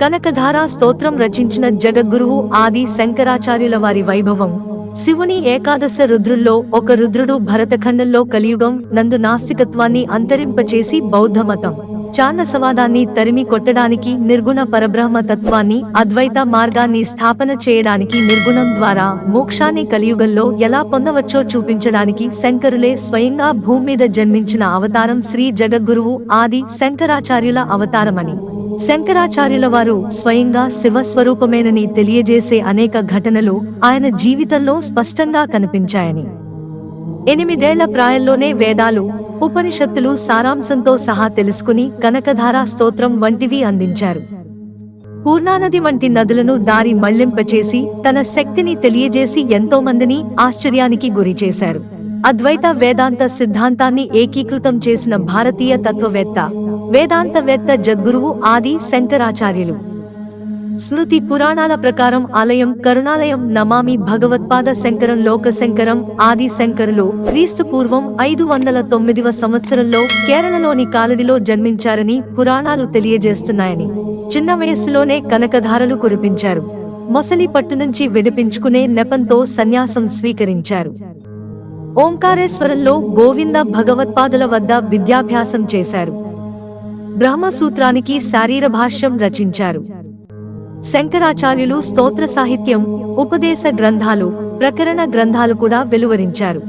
కనకధారా స్తోత్రం రచించిన జగద్గురువు ఆది శంకరాచార్యుల వారి వైభవం. శివుని ఏకాదశ రుద్రుల్లో ఒక రుద్రుడు భరతఖండంలో కలియుగం నందు నాస్తికత్వాన్ని అంతరింపచేసి బౌద్ధమతం. చాందసవాదాన్ని తరిమి కొట్టడానికి నిర్గుణ పరబ్రహ్మ తత్వాన్ని అద్వైత మార్గాన్ని స్థాపన చేయడానికి నిర్గుణం ద్వారా మోక్షాన్ని కలియుగంలో ఎలా పొందవచ్చో చూపించడానికి శంకరులే స్వయంగా భూమి మీద జన్మించిన అవతారం శ్రీ జగద్గురువు ఆది శంకరాచార్యుల అవతారమని. శంకరాచార్యుల వారు స్వయంగా శివస్వరూపమేనని తెలియజేసే అనేక ఘటనలు ఆయన జీవితంలో స్పష్టంగా కనిపించాయని. ఎనిమిదేళ్ళ ప్రాయంలోనే వేదాలు ఉపనిషత్తులు సారాంశంతో సహా తెలుసుకుని కనకధార స్తోత్రం వంటివి అందించారు. పూర్ణానది వంటి నదులను దారి మళ్ళింపచేసి తన శక్తిని తెలియజేసి ఎంతో మందిని ఆశ్చర్యానికి గురిచేశారు అద్వైత వేదాంత సిద్ధాంతాన్ని ఏకీకృతం చేసిన భారతీయ తత్వవేత్త వేదాంతవేత్త జద్గురువు ఆది శంకరాచార్యులు. స్మృతి పురాణాల ప్రకారం ఆలయం కరుణాలయం నమామి భగవత్పాద శంకరం లోక శంకరం ఆది శంకరులు క్రీస్తు పూర్వం ఐదు వందల తొమ్మిదివ సంవత్సరంలో కేరళలోని కాలడిలో జన్మించారని పురాణాలు తెలియజేస్తున్నాయని చిన్న వయస్సులోనే కనకధారలు కురిపించారు. మొసలి పట్టు నుంచి విడిపించుకునే నెపంతో సన్యాసం స్వీకరించారు. ఓంకారేశ్వరంలో గోవింద భగవత్పాదుల వద్ద విద్యాభ్యాసం చేశారు. బ్రహ్మసూత్రానికి శారీర భాష్యం రచించారు. శంకరాచార్యులు స్తోత్ర సాహిత్యం ఉపదేశ గ్రంథాలు ప్రకరణ గ్రంథాలు కూడా వెలువరించారు.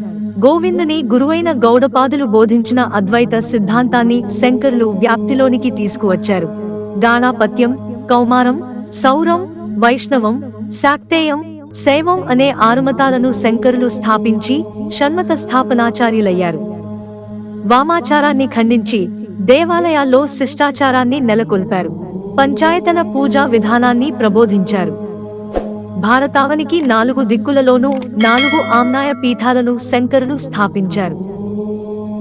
గోవిందని గురువైన గౌడపాదులు బోధించిన అద్వైత సిద్ధాంతాన్ని శంకరులు వ్యాప్తిలోనికి తీసుకువచ్చారు. గాణాపత్యం కౌమారం సౌరం వైష్ణవం శాక్తేయం శైవం అనే ఆరుమతాలను శంకరులు స్థాపించి షణ్మత స్థాపనాచార్యులయ్యారు వామాచారాన్ని ఖండించి దేవాలయాల్లో శిష్టాచారాన్ని నెలకొల్పారు. పంచాయతన పూజా విధానాన్ని ప్రబోధించారు. భారతావనికి నాలుగు దిక్కులలోనూ నాలుగు ఆమ్నాయ పీఠాలను శంకరులు స్థాపించారు.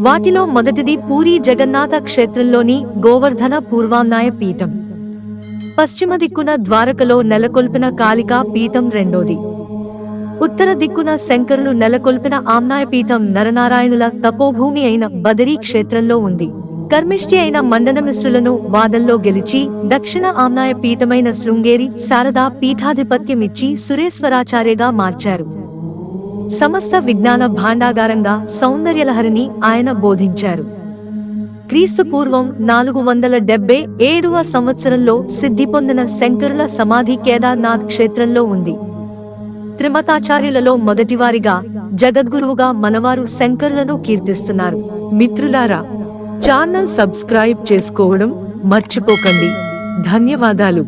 వాటిలో మొదటిది పూరి జగన్నాథ క్షేత్రంలోని గోవర్ధన పూర్వామ్నాయ పీఠం. పశ్చిమ దిక్కున ద్వారకలో నెలకొల్పిన కాళికా పీఠం రెండోది. ఉత్తర దిక్కున శంకరులు నెలకొల్పిన ఆమ్నాయపీఠం నరనారాయణుల తపోభూమి అయిన బదరీ క్షేత్రంలో ఉంది. కర్మిష్టి అయిన మండనమిశ్రులను వాదల్లో గెలిచి దక్షిణ ఆమ్నాయ పీఠమైన శృంగేరి శారదా పీఠాధిపత్యమిచ్చి సురేశ్వరాచార్యగా మార్చారు. సమస్త విజ్ఞాన భాండాగారంగా సౌందర్యలహరిని ఆయన బోధించారు. క్రీస్తు పూర్వం నాలుగు వందల డెబ్బై ఏడవ సంవత్సరంలో సిద్ధి పొందిన శంకరుల సమాధి కేదార్నాథ్ క్షేత్రంలో ఉంది. త్రిమతాచార్యులలో మొదటివారిగా జగద్గురువుగా మనవారు శంకరులను కీర్తిస్తున్నారు. మిత్రులారా ఛానల్ సబ్స్క్రైబ్ చేసుకోవడం మర్చిపోకండి. ధన్యవాదాలు.